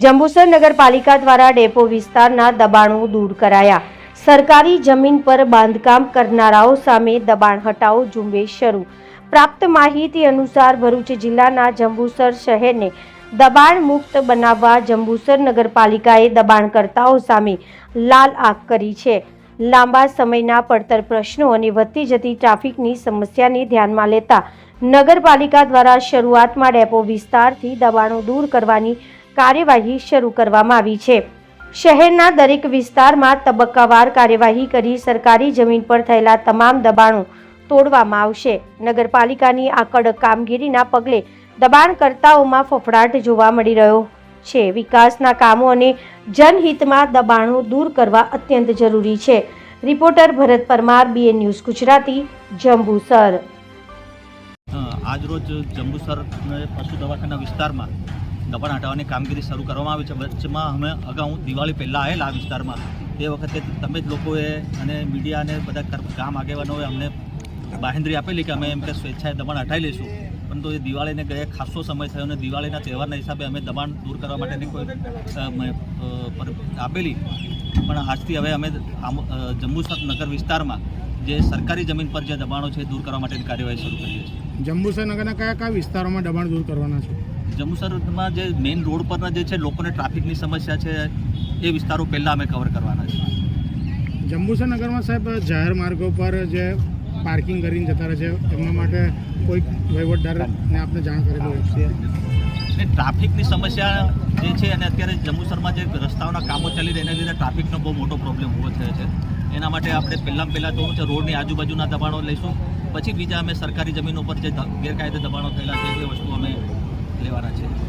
જંબુસર નગરપાલિકા દ્વારા ડેપો વિસ્તારના દબાણો દૂર કરાયા. સરકારી જમીન પર બાંધકામ કરનારાઓ સામે દબાણ હટાવો ઝુંબેશ શરૂ. પ્રાપ્ત માહિતી અનુસાર ભરૂચ જિલ્લાના જંબુસર શહેરને દબાણ મુક્ત બનાવવા જંબુસર નગરપાલિકાએ દબાણકર્તાઓ સામે લાલ આંખ કરી છે. લાંબા સમયના પડતર પ્રશ્નો અને વધતી જતી ટ્રાફિકની સમસ્યાને ધ્યાનમાં લેતા નગરપાલિકા દ્વારા શરૂઆતમાં ડેપો વિસ્તારથી દબાણો દૂર કરવાની કાર્યવાહી શરૂ કરવામાં આવી છે. શહેરના દરેક વિસ્તારમાં તબક્કાવાર કાર્યવાહી કરી સરકારી જમીન પર થયેલા તમામ દબાણો તોડવામાં આવશે. નગરપાલિકાની આ કડક કામગીરીના પગલે દબાણકર્તાઓમાં ફફડાટ જોવા મળી રહ્યો છે. વિકાસના કામો અને જનહિતમાં દબાણો દૂર કરવા અત્યંત જરૂરી છે. Reporter Bharat Parmar, BN news Gujarati, Jambusar. આજરોજ જંબુસર પશુ દવાખાના વિસ્તારમાં દબાણ હટાવવાની કામગીરી શરૂ કરવામાં આવી છે. વચ્ચેમાં અમે અગાઉ દિવાળી પહેલાં આવેલા આ વિસ્તારમાં. તે વખતે તમે જ લોકોએ અને મીડિયા અને બધા ગામ આગેવાનોએ અમને બાહેંધરી આપેલી કે અમે એમ કે સ્વેચ્છાએ દબાણ હટાવી લઈશું. પરંતુ એ દિવાળીને ગયા ખાસો સમય થયો અને દિવાળીના તહેવારના હિસાબે અમે દબાણ દૂર કરવા માટેની કોઈ આપેલી. પણ આજથી હવે અમે જંબુસર નગર વિસ્તારમાં જે સરકારી જમીન પર જે દબાણો છે દૂર કરવા માટેની કાર્યવાહી શરૂ કરીએ છીએ જંબુસર નગરના કયા કયા વિસ્તારોમાં દબાણ દૂર કરવાના છે? જંબુસરમાં જે મેઇન રોડ પરના જે છે લોકોને ટ્રાફિકની સમસ્યા છે એ વિસ્તારો પહેલાં અમે કવર કરવાના છે. જંબુસર નગરમાં સાહેબ જાહેર માર્ગો પર જે પાર્કિંગ કરીને જતા રહે છે એમના માટે કોઈ વહીવટદારને આપણે જાણ કરેલું છે અને ટ્રાફિકની સમસ્યા જે છે અને અત્યારે જંબુસરમાં જે રસ્તાઓના કામો ચાલી રહ્યા એના લીધે ટ્રાફિકનો બહુ મોટો પ્રોબ્લેમ ઊભો થયો છે. એના માટે આપણે પહેલાં પહેલાં તો રોડની આજુબાજુના દબાણો લઈશું પછી બીજા અમે સરકારી જમીન ઉપર જે ગેરકાયદે દબાણો થયેલા છે એ વસ્તુ લેવાના છે.